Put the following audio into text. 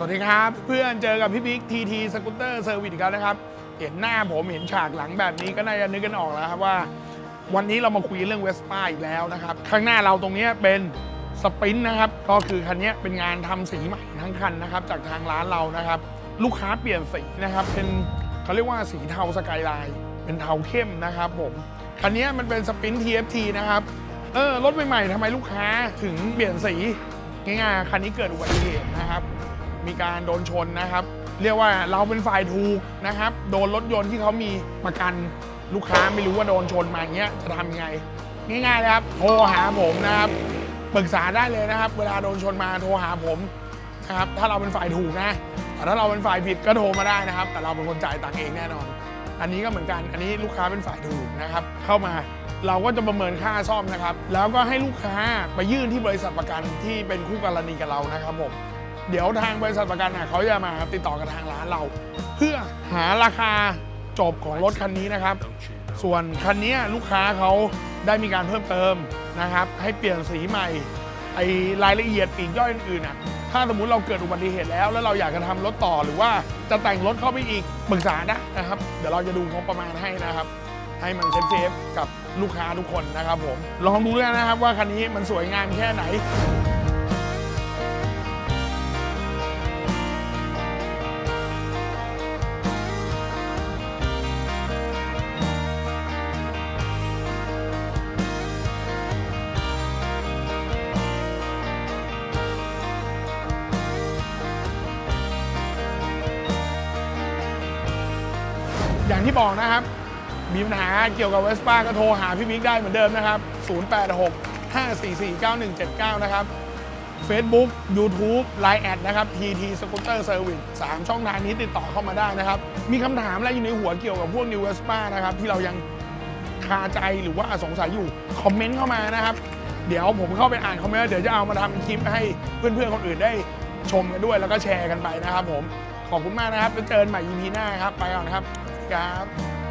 สวัสดีครับ เพื่อนเจอกับพี่บิ๊กทีทีสกูตเตอร์เซอร์วิสกันนะครับ เห็นหน้าผมเห็นฉากหลังแบบนี้ก็น่าจะนึกกันออกแล้วครับว่า วันนี้เรามาคุยเรื่องเวสป้าอีกแล้วนะครับ ข้างหน้าเราตรงนี้เป็นสปรินต์นะครับ ก็คือคันนี้เป็นงานทำสีใหม่ทั้งคันนะครับ จากทางร้านเรานะครับ ลูกค้าเปลี่ยนสีนะครับ เป็นเขาเรียกว่าสีเทาสกายไลน์เป็นเทาเข้มนะครับผมคันนี้มันเป็นสปรินต์ TFT นะครับเออรถใหม่ๆทำไมลูกค้าถึงเปลี่ยนสีง่ายๆคันนี้เกิดอุบัติเหตุนะครับ มีการโดนชนนะครับ เรียกว่าเราเป็นฝ่ายถูกนะครับ โดนรถยนต์ที่เขามีประกันลูกค้าไม่รู้ว่าโดนชนมาอย่างเงี้ยจะทำยังไง ง่ายๆนะครับ โทรหาผมนะครับปรึกษาได้เลยนะครับ เวลาโดนชนมาโทรหาผมนะครับถ้าเราเป็นฝ่ายถูกนะแต่ถ้าเราเป็นฝ่ายผิดก็โทรมาได้นะครับ แต่เราเป็นคนจ่ายตังค์เองแน่นอน อันนี้ก็เหมือนกันอันนี้ลูกค้าเป็นฝ่ายถูกนะครับ เข้ามาเราก็จะประเมินค่าซ่อมนะครับ แล้วก็ให้ลูกค้าไปยื่นที่บริษัทประกันที่เป็นคู่กรณีกับเรานะครับผม เดี๋ยวทางบริษัทประกันเขาจะมาติดต่อกับทางร้านเรา เพื่อหาราคาจบของรถคันนี้นะครับ ส่วนคันนี้ลูกค้าเขาได้มีการเพิ่มเติมนะครับ ให้เปลี่ยนสีใหม่ไอรายละเอียดปีกย่อยอื่นๆน่ะถ้าสมมติเราเกิดอุบัติเหตุแล้ว แล้วเราอยากจะทำรถต่อหรือว่าจะแต่งรถเข้าไปอีกปรึกษาได้นะครับ เดี๋ยวเราจะดูงบประมาณให้นะครับ ให้มันเซฟๆกับลูกค้าทุกคนนะครับผมลองดูด้วยนะครับว่าคันนี้มันสวยงามแค่ไหน อย่างที่บอกนะครับ มีปัญหาเกี่ยวกับเวสป้าก็โทรหาพี่บิ๊กได้เหมือนเดิมนะครับ 086 544 9179 นะครับ Facebook YouTube Line แอดนะครับ TT Scooter Service 3 ช่องทางนี้ติดต่อเข้ามาได้นะครับ มีคำถามอะไรอยู่ในหัวเกี่ยวกับพวก New Vespa นะครับ ที่เรายังคาใจหรือว่าสงสัยอยู่ คอมเมนต์เข้ามานะครับ เดี๋ยวผมเข้าไปอ่านคอมเมนต์เดี๋ยวจะเอามาทำคลิปให้เพื่อนๆ คนอื่นได้ชมกันด้วยแล้วก็แชร์กันไปนะครับผม ขอบคุณมากนะครับแล้วเจอกันใหม่ EP หน้าครับ ไปก่อนนะครับ ครับ